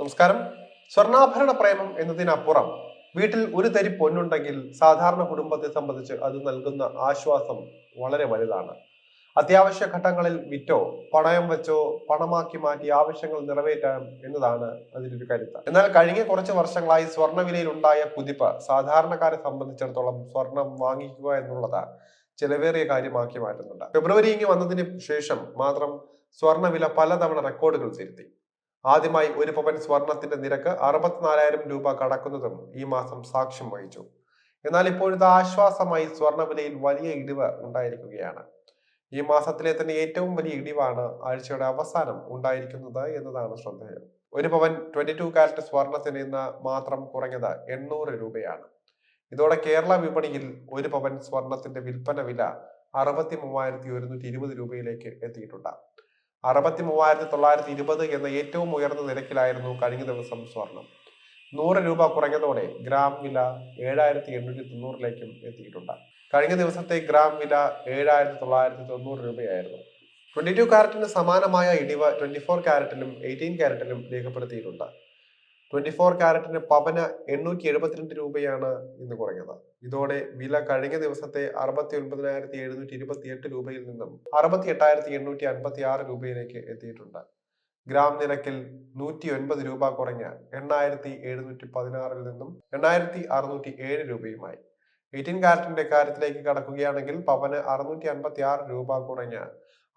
നമസ്കാരം. സ്വർണാഭരണ പ്രേമം എന്നതിനപ്പുറം വീട്ടിൽ ഒരു തരി പൊന്നുണ്ടെങ്കിൽ സാധാരണ കുടുംബത്തെ സംബന്ധിച്ച് അത് നൽകുന്ന ആശ്വാസം വളരെ വലുതാണ്. അത്യാവശ്യ ഘട്ടങ്ങളിൽ വിറ്റോ പണയം വെച്ചോ പണമാക്കി മാറ്റി ആവശ്യങ്ങൾ നിറവേറ്റാം എന്നതാണ് അതിലൊരു കരുത്ത്. എന്നാൽ കഴിഞ്ഞ കുറച്ച് വർഷങ്ങളായി സ്വർണവിലയിൽ ഉണ്ടായ കുതിപ്പ് സാധാരണക്കാരെ സംബന്ധിച്ചിടത്തോളം സ്വർണം വാങ്ങിക്കുക എന്നുള്ളത് ചെലവേറിയ കാര്യമാക്കി മാറ്റുന്നുണ്ട്. ഫെബ്രുവരി ഇങ്ങ് വന്നതിന് ശേഷം മാത്രം സ്വർണവില പലതവണ റെക്കോർഡുകൾ തിരുത്തി ആദ്യമായി ഒരു പവൻ സ്വർണത്തിന്റെ നിരക്ക് അറുപത്തിനാലായിരം രൂപ കടക്കുന്നതും ഈ മാസം സാക്ഷ്യം വഹിച്ചു. എന്നാൽ ഇപ്പോഴത്തെ ആശ്വാസമായി സ്വർണവിലയിൽ വലിയ ഇടിവ് ഉണ്ടായിരിക്കുകയാണ്. ഈ മാസത്തിലെ തന്നെ ഏറ്റവും വലിയ ഇടിവാണ് ആഴ്ചയുടെ അവസാനം ഉണ്ടായിരിക്കുന്നത് എന്നതാണ് ശ്രദ്ധേയം. ഒരു പവൻ ട്വന്റി ടു കാരറ്റ് സ്വർണത്തിന് ഇന്ന് മാത്രം കുറഞ്ഞത് എണ്ണൂറ് രൂപയാണ്. ഇതോടെ കേരള വിപണിയിൽ ഒരു പവൻ സ്വർണത്തിന്റെ വിൽപ്പന വില അറുപത്തി മൂവായിരത്തി ഒരുന്നൂറ്റി ഇരുപത് രൂപയിലേക്ക് എത്തിയിട്ടുണ്ട്. അറുപത്തി മൂവായിരത്തി തൊള്ളായിരത്തി ഇരുപത് എന്ന ഏറ്റവും ഉയർന്ന നിരക്കിലായിരുന്നു കഴിഞ്ഞ ദിവസം സ്വർണം. നൂറ് രൂപ കുറഞ്ഞതോടെ ഗ്രാം വില ഏഴായിരത്തി എണ്ണൂറ്റി തൊണ്ണൂറിലേക്കും എത്തിയിട്ടുണ്ട്. കഴിഞ്ഞ ദിവസത്തെ ഗ്രാം വില ഏഴായിരത്തി തൊള്ളായിരത്തി തൊണ്ണൂറ് രൂപയായിരുന്നു. ട്വന്റി ടു കാരറ്റിന് സമാനമായ ഇടിവ് ട്വന്റി ഫോർ കാരറ്റിലും എയ്റ്റീൻ കാരറ്റിലും രേഖപ്പെടുത്തിയിട്ടുണ്ട്. ട്വന്റി ഫോർ കാരറ്റിന് പവന എണ്ണൂറ്റി എഴുപത്തിരണ്ട് രൂപയാണ് ഇന്ന് കുറഞ്ഞത്. ഇതോടെ വില കഴിഞ്ഞ ദിവസത്തെ അറുപത്തി ഒൻപതിനായിരത്തി എഴുന്നൂറ്റി ഇരുപത്തി എട്ട് രൂപയിൽ നിന്നും അറുപത്തി എട്ടായിരത്തി എണ്ണൂറ്റി അൻപത്തി ആറ് രൂപയിലേക്ക് എത്തിയിട്ടുണ്ട്. ഗ്രാം നിരക്കിൽ നൂറ്റി ഒൻപത് രൂപ കുറഞ്ഞ് എണ്ണായിരത്തി എഴുന്നൂറ്റി പതിനാറിൽ നിന്നും എണ്ണായിരത്തി അറുന്നൂറ്റി ഏഴ് രൂപയുമായി എയ്റ്റീൻ കാരറ്റിന്റെ കാര്യത്തിലേക്ക് കടക്കുകയാണെങ്കിൽ പവന് അറുന്നൂറ്റി അൻപത്തി ആറ് രൂപ കുറഞ്ഞ്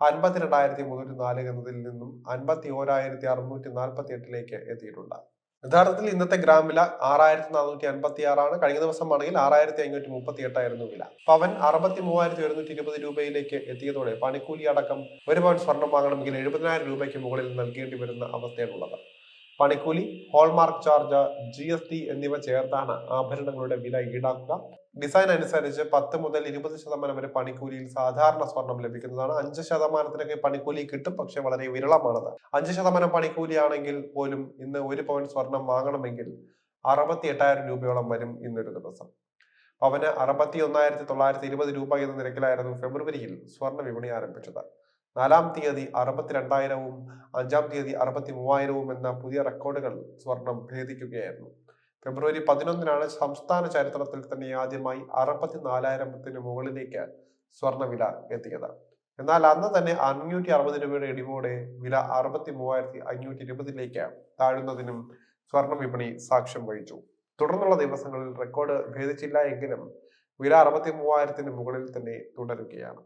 അൻപത്തിരണ്ടായിരത്തി മുന്നൂറ്റി നാല് എന്നതിൽ നിന്നും അൻപത്തി ഓരായിരത്തി അറുന്നൂറ്റി നാൽപ്പത്തി എട്ടിലേക്ക് എത്തിയിട്ടുണ്ട്. യഥാർത്ഥത്തിൽ ഇന്നത്തെ ഗ്രാം വില ആറായിരത്തി നാനൂറ്റി അൻപത്തി ആറാണ് കഴിഞ്ഞ ദിവസം ആണെങ്കിൽ ആറായിരത്തി അഞ്ഞൂറ്റി മുപ്പത്തി എട്ടായിരുന്നു വില. പവൻ അറുപത്തി മൂവായിരത്തി ഒരുന്നൂറ്റി ഇരുപത് രൂപയിലേക്ക് എത്തിയതോടെ പണിക്കൂലി അടക്കം ഒരു പവൻ സ്വർണം വാങ്ങണമെങ്കിൽ എഴുപതിനായിരം രൂപയ്ക്ക് മുകളിൽ നൽകേണ്ടി വരുന്ന അവസ്ഥയാണുള്ളത് പണിക്കൂലി hallmark charge G S T എന്നിവ ചേർത്താണ് ആഭരണങ്ങളുടെ വില ഈടാക്കുക. ഡിസൈൻ അനുസരിച്ച് പത്ത് മുതൽ ഇരുപത് ശതമാനം വരെ പണിക്കൂലിയിൽ സാധാരണ സ്വർണം ലഭിക്കുന്നതാണ്. അഞ്ച് ശതമാനത്തിനൊക്കെ പണിക്കൂലി കിട്ടും പക്ഷെ വളരെ വിരളമാണത്. അഞ്ച് ശതമാനം പണിക്കൂലിയാണെങ്കിൽ പോലും ഇന്ന് ഒരു പവൻ സ്വർണം വാങ്ങണമെങ്കിൽ അറുപത്തി എട്ടായിരം രൂപയോളം വരും ഇന്നൊരു ദിവസം. പവന് അറുപത്തി ഒന്നായിരത്തി തൊള്ളായിരത്തി ഇരുപത് രൂപ എന്ന നിരക്കിലായിരുന്നു ഫെബ്രുവരിയിൽ സ്വർണ വിപണി ആരംഭിച്ചത്. നാലാം തീയതി അറുപത്തിരണ്ടായിരവും അഞ്ചാം തീയതി അറുപത്തി മൂവായിരവും എന്ന പുതിയ റെക്കോർഡുകൾ സ്വർണം ഭേദിക്കുകയായിരുന്നു. ഫെബ്രുവരി പതിനൊന്നിനാണ് സംസ്ഥാന ചരിത്രത്തിൽ തന്നെ ആദ്യമായി അറുപത്തിനാലായിരത്തിന് മുകളിലേക്ക് സ്വർണവില എത്തിയത്. എന്നാൽ അന്ന് തന്നെ അഞ്ഞൂറ്റി അറുപത് രൂപയുടെ ഇടിവോടെ വില അറുപത്തി മൂവായിരത്തി അഞ്ഞൂറ്റി ഇരുപതിലേക്ക് താഴുന്നതിനും സ്വർണ വിപണി സാക്ഷ്യം വഹിച്ചു. തുടർന്നുള്ള ദിവസങ്ങളിൽ റെക്കോർഡ് ഭേദിച്ചില്ല എങ്കിലും വില അറുപത്തി മൂവായിരത്തിന് മുകളിൽ തന്നെ തുടരുകയാണ്.